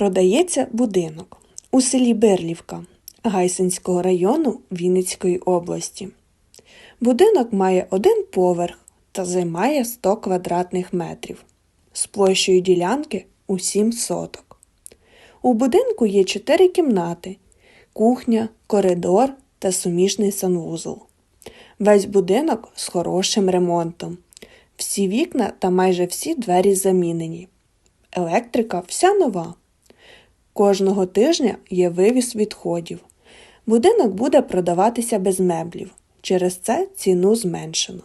Продається будинок у селі Берлівка Гайсинського району Вінницької області. Будинок має один поверх та займає 100 квадратних метрів з площею ділянки у 7 соток. У будинку є 4 кімнати, кухня, коридор та суміжний санвузол. Весь будинок з хорошим ремонтом. Всі вікна та майже всі двері замінені. Електрика вся нова. Кожного тижня є вивіз відходів. Будинок буде продаватися без меблів. Через це ціну зменшено.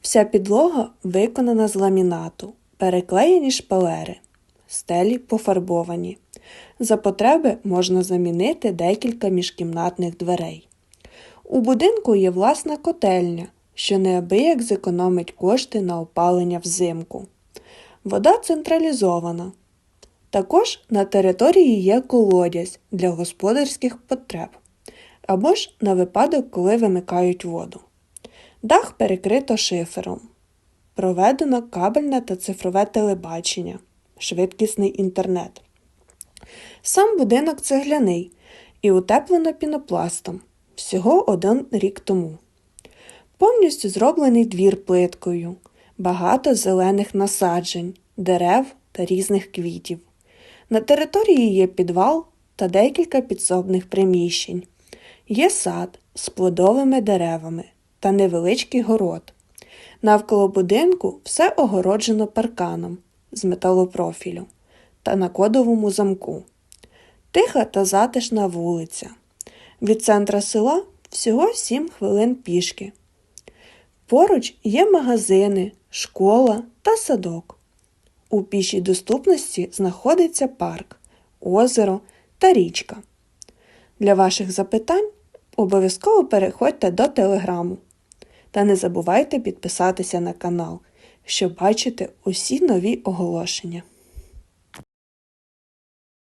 Вся підлога виконана з ламінату, переклеєні шпалери, стелі пофарбовані. За потреби можна замінити декілька міжкімнатних дверей. У будинку є власна котельня, що неабияк зекономить кошти на опалення взимку. Вода централізована. Також на території є колодязь для господарських потреб або ж на випадок, коли вимикають воду. Дах перекрито шифером. Проведено кабельне та цифрове телебачення, швидкісний інтернет. Сам будинок цегляний і утеплено пінопластом всього один рік тому. Повністю зроблений двір плиткою, багато зелених насаджень, дерев та різних квітів. На території є підвал та декілька підсобних приміщень. Є сад з плодовими деревами та невеличкий город. Навколо будинку все огороджено парканом з металопрофілю та на кодовому замку. Тиха та затишна вулиця. Від центра села всього 7 хвилин пішки. Поруч є магазини, школа та садок. У пішій доступності знаходиться парк, озеро та річка. Для ваших запитань обов'язково переходьте до телеграму. Та не забувайте підписатися на канал, щоб бачити усі нові оголошення.